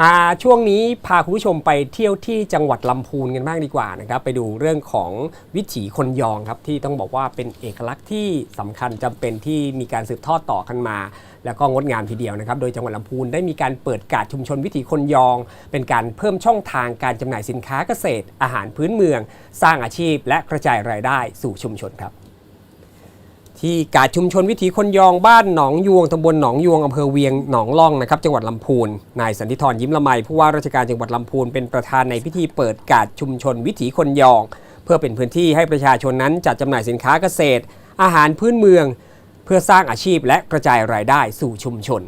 มาช่วงนี้พาคุณผู้ชมไปเที่ยวที่จังหวัดลำพูนกันบ้างดีกว่านะครับไปดูเรื่องของวิถีคนยองครับที่ต้องบอกว่าเป็นเอกลักษณ์ที่สำคัญจำเป็นที่มีการสืบทอดต่อกันมา แล้วก็งดงามทีเดียวนะครับโดยจังหวัดลำพูนได้มีการเปิดการชุมชนวิถีคนยอง เป็นการเพิ่มช่องทางการจำหน่ายสินค้าเกษตร อาหารพื้นเมือง สร้างอาชีพ และกระจายรายได้สู่ชุมชนครับ ที่กาดชุมชนวิถีคนยองบ้านหนองยวงตำบลหนองยวงอำเภอเวียงหนองล่องนะครับ จังหวัดลำพูนนายสันติธรยิ้มละไมผู้ว่าราชการจังหวัดลำพูนเป็นประธานในพิธีเปิดกาดชุมชนวิถีคนยอง เพื่อเป็นพื้นที่ให้ประชาชนนั้นจัดจำหน่ายสินค้าเกษตร อาหารพื้นเมือง เพื่อสร้างอาชีพและกระจายรายได้สู่ชุมชน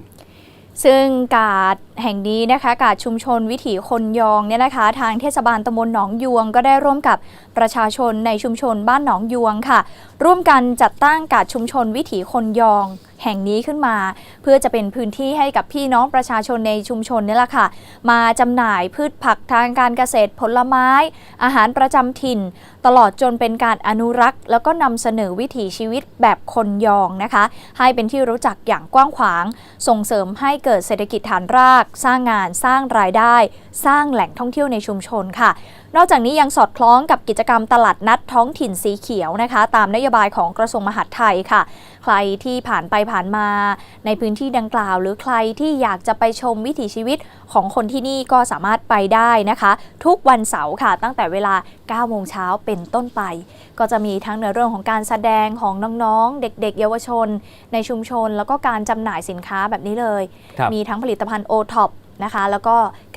ซึ่งกาด แห่งนี้นะคะกาดชุมชนวิถีคนยองเนี่ยนะคะ ทางเทศบาลตำบลหนองยวง ก็ได้ร่วมกับประชาชนในชุมชนบ้านหนองยวงค่ะ ร่วมกันจัดตั้งกาดชุมชนวิถีคนยอง แห่งนี้ขึ้นมา เพื่อจะเป็นพื้นที่ให้กับพี่น้องประชาชนในชุมชนนี่แหละค่ะ มาจำหน่ายพืชผักทางการเกษตรผลไม้ อาหารประจำถิ่น ตลอดจนเป็นการอนุรักษ์ แล้วก็นำเสนอวิถีชีวิตแบบคนยองนะคะ ให้เป็นที่รู้จักอย่างกว้างขวาง ส่งเสริมให้เกิดเศรษฐกิจฐานรากสร้างงานสร้างรายได้ สร้างแหล่งท่องเที่ยวในชุมชนค่ะ นอกจากนี้ยังสอดคล้องกับกิจกรรมตลาดนัดท้องถิ่นสีเขียวนะคะ ตามนโยบายของกระทรวงมหาดไทยค่ะ ใครที่ผ่านไปผ่านมาในพื้นที่ดังกล่าว หรือใครที่อยากจะไปชมวิถีชีวิตของคนที่นี่ก็สามารถไปได้นะคะ ทุกวันเสาร์ค่ะ ตั้งแต่เวลา 9 โมงเช้าเป็นต้นไป ก็จะมีทั้งในเรื่องของการแสดงของน้องๆ เด็ก ๆ เยาวชน ในชุมชน แล้วก็การจำหน่ายสินค้าแบบนี้เลยครับมีทั้งผลิตภัณฑ์โอท็อปนะคะ แล้วก็